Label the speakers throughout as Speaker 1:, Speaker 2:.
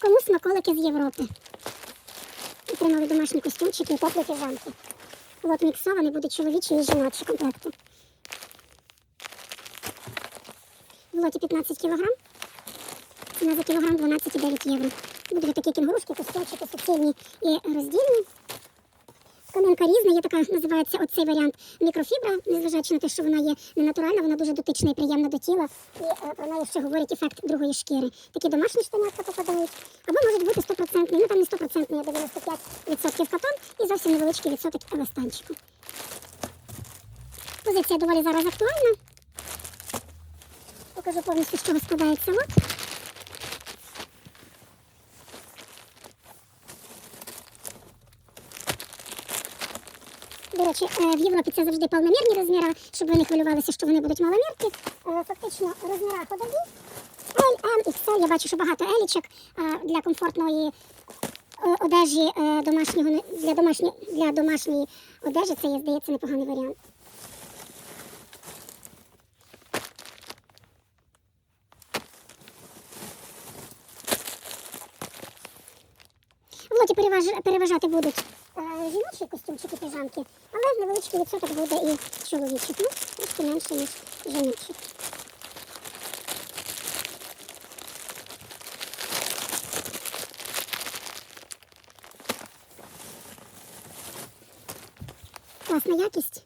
Speaker 1: Кому смаколики з Європи. Отримали домашні костюмчики і теплі піжамки. Лот міксований, будуть чоловічі і жіночі комплекти. В лоті 15 кг. Ціна за кілограм 12,9 євро. Будуть такі кінгурушки, костюмчики суцільні і роздільні. Тканинка різна, є така, називається оцей варіант мікрофібра, незважаючи на те, що вона є не натуральна, вона дуже дотична і приємна до тіла. І е, про неї ще говорить ефект другої шкіри. Такі домашні штанятка попадають. Або можуть бути 100%, ну там не 100%, а 95% катон і зовсім невеличкий відсоток еластанчику. Позиція доволі зараз актуальна. Покажу повністю, з чого складається лот. До речі, е, в Європі це завжди повномірні розміри, щоб ви не хвилювалися, що вони будуть маломірні. Е, Фактично розміра ходові. L, M, XL. Я бачу, що багато елічок для комфортної е, одежі домашнього для домашньої для домашньої одежі. Це здається, непоганий варіант. В переваж- переважати будуть е, жіночі костюмчики, піжамки, але невеличкий відсоток буде і чоловічих, ну, трошки менше, ніж жіночих. Класна якість.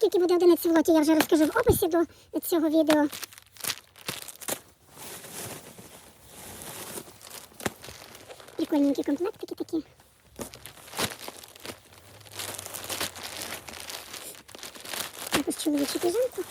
Speaker 1: Скільки буде одиниць в лоті, я вже розкажу в описі до цього відео. Прикольненькі комплектики такі. Також чоловічі піжамки.